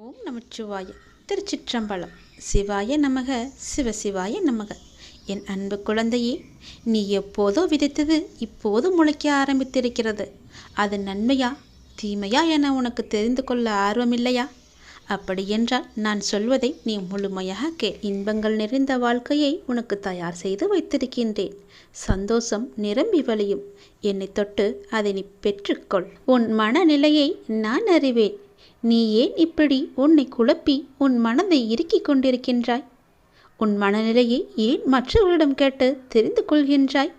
ஓம் நமச்சிவாய. திருச்சிற்றம்பலம். சிவாய நமக சிவசிவாய நமக. என் அன்பு குழந்தையே நீ எப்போதோ விதைத்தது இப்போது முளைக்க ஆரம்பித்திருக்கிறது. அது நன்மையா தீமையா என உனக்கு தெரிந்து கொள்ள ஆர்வமில்லையா? அப்படியென்றால் நான் சொல்வதை நீ முழுமையாக கே இன்பங்கள் நிறைந்த வாழ்க்கையை உனக்கு தயார் செய்து வைத்திருக்கின்றேன். சந்தோஷம் நிரம்பி வழியும். என்னை தொட்டு அதை நீ பெற்றுக்கொள். உன் மனநிலையை நான் அறிவேன். நீ ஏன் இப்படி உன்னை குழப்பி உன் மனதை இறுக்கிக் கொண்டிருக்கின்றாய்? உன் மனநிலையை ஏன் மற்றவர்களிடம் கேட்டு தெரிந்து கொள்கின்றாய்?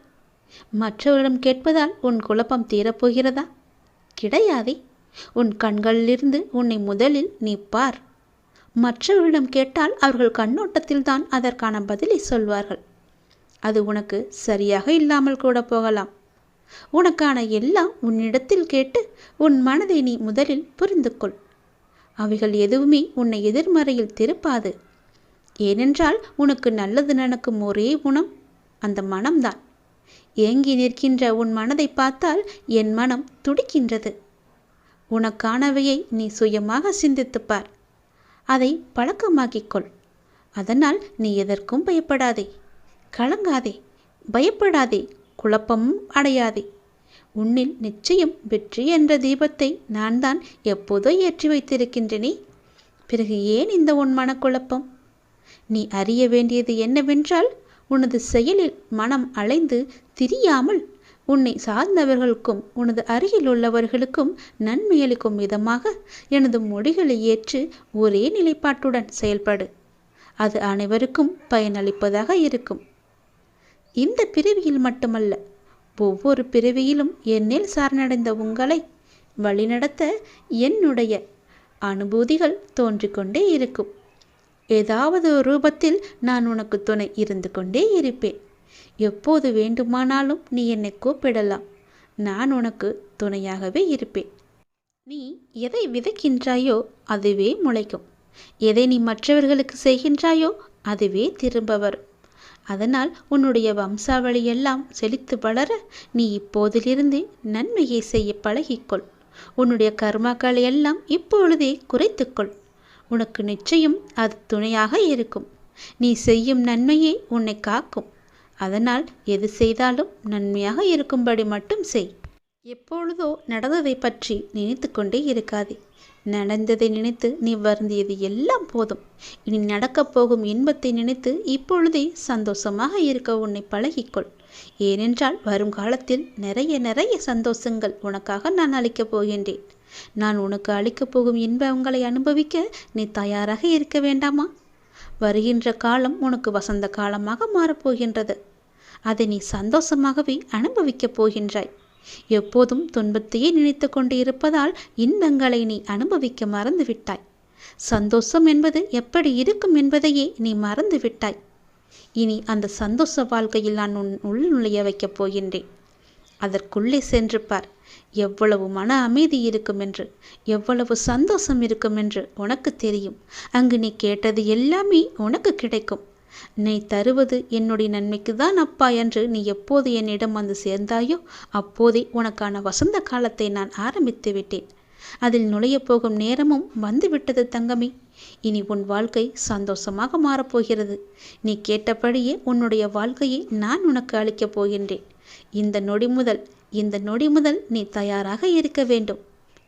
மற்றவரிடம் கேட்பதால் உன் குழப்பம் தீரப்போகிறதா? கிடையாதே. உன் கண்களிலிருந்து உன்னை முதலில் நீ பார். மற்றவர்களிடம் கேட்டால் அவர்கள் கண்ணோட்டத்தில்தான் அதற்கான பதிலை சொல்வார்கள். அது உனக்கு சரியாக இல்லாமல் கூட போகலாம். உனக்கான எல்லாம் உன்னிடத்தில் கேட்டு உன் மனதை நீ முதலில் புரிந்து கொள் அவைகள் எதுவுமே உன்னை எதிர்மறையில் திருப்பாது. ஏனென்றால் உனக்கு நல்லது நடக்கும் ஒரே குணம் அந்த மனம்தான். ஏங்கி நிற்கின்ற உன் மனதை பார்த்தால் என் மனம் துடிக்கின்றது. உனக்கானவையை நீ சுயமாக சிந்தித்துப்பார் அதை பழக்கமாக்கிக்கொள் அதனால் நீ எதற்கும் பயப்படாதே. கலங்காதே. பயப்படாதே. குழப்பமும் அடையாதே. உன்னில் நிச்சயம் வெற்றி என்ற தீபத்தை நான் தான் எப்போதோ ஏற்றி வைத்திருக்கின்றனே. பிறகு ஏன் இந்த உன் மனக்குழப்பம்? நீ அறிய வேண்டியது என்னவென்றால் உனது செயலில் மனம் அலைந்து திரியாமல் உன்னை சார்ந்தவர்களுக்கும் உனது அருகில் உள்ளவர்களுக்கும் நன்மையளிக்கும் விதமாக எனது மொழிகளை ஏற்று ஒரே நிலைப்பாட்டுடன் செயல்படு. அது அனைவருக்கும் பயனளிப்பதாக இருக்கும். இந்த பிரிவியில் மட்டுமல்ல ஒவ்வொரு பிறவியிலும் என்னில் சரணடைந்த உங்களை வழிநடத்த என்னுடைய அனுபூதிகள் தோன்றிக்கொண்டே இருக்கும். ஏதாவது ஒரு ரூபத்தில் நான் உனக்கு துணை இருந்து கொண்டே இருப்பேன். எப்போது வேண்டுமானாலும் நீ என்னை கூப்பிடலாம். நான் உனக்கு துணையாகவே இருப்பேன். நீ எதை விதைக்கின்றாயோ அதுவே முளைக்கும். எதை நீ மற்றவர்களுக்கு செய்கின்றாயோ அதுவே திரும்ப வரும் அதனால் உன்னுடைய வம்சாவளி எல்லாம் செழித்து வளர நீ இப்போதிலிருந்து நன்மையை செய்ய பழகிக்கொள். உன்னுடைய கர்மாக்களை எல்லாம் இப்பொழுதே குறைத்துக்கொள். உனக்கு நிச்சயம் அது துணையாக இருக்கும். நீ செய்யும் நன்மையே உன்னை காக்கும். அதனால் எது செய்தாலும் நன்மையாக இருக்கும்படி மட்டும் செய். எப்பொழுதோ நடந்ததை பற்றி நினைத்து கொண்டே இருக்காதே. நடந்ததை நினைத்து நீ வருந்தியது எல்லாம் போதும். இனி நடக்கப் போகும் இன்பத்தை நினைத்து இப்பொழுதே சந்தோஷமாக இருக்க உன்னை பழகிக்கொள். ஏனென்றால் வரும் காலத்தில் நிறைய நிறைய சந்தோஷங்கள் உனக்காக நான் அளிக்கப் போகின்றேன். நான் உனக்கு அளிக்கப் போகும் இன்பங்களை அனுபவிக்க நீ தயாராக இருக்க வேண்டாமா? வருகின்ற காலம் உனக்கு வசந்த காலமாக மாறப்போகின்றது அதை நீ சந்தோஷமாகவே அனுபவிக்கப் போகின்றாய். எப்போதும் துன்பத்தையே நினைத்து கொண்டு இருப்பதால் இன்பங்களை நீ அனுபவிக்க மறந்துவிட்டாய். சந்தோஷம் என்பது எப்படி இருக்கும் என்பதையே நீ மறந்து விட்டாய் இனி அந்த சந்தோஷ வாழ்க்கையில் நான் உன் உள் நுழைய வைக்கப் போகின்றேன். அதற்குள்ளே சென்று பார். எவ்வளவு மன அமைதி இருக்கும் என்று எவ்வளவு சந்தோஷம் இருக்கும் என்று உனக்கு தெரியும். அங்கு நீ கேட்டது எல்லாமே உனக்கு கிடைக்கும். நீ தருவது என்னுடைய நன்மைக்கு தான் அப்பா என்று நீ எப்போது என்னிடம் வந்து சேர்ந்தாயோ அப்போதே உனக்கான வசந்த காலத்தை நான் ஆரம்பித்து விட்டேன். அதில் நுழையப் போகும் நேரமும் வந்துவிட்டது தங்கமே. இனி உன் வாழ்க்கை சந்தோஷமாக மாறப்போகிறது. நீ கேட்டபடியே உன்னுடைய வாழ்க்கையை நான் உனக்கு அளிக்கப் போகின்றேன். இந்த நொடி முதல் இந்த நொடி முதல் நீ தயாராக இருக்க வேண்டும்.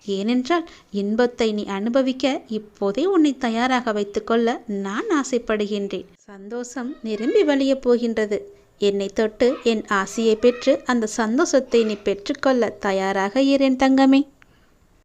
ஏனென்றால் இன்பத்தை நீ அனுபவிக்க இப்போதே உன்னை தயாராக வைத்துக்கொள்ள நான் ஆசைப்படுகின்றேன். சந்தோஷம் நிரம்பி வழியப் போகின்றது. என்னை தொட்டு என் ஆசையை பெற்று அந்த சந்தோஷத்தை நீ பெற்றுக்கொள்ள தயாராக இரேன் தங்கமே.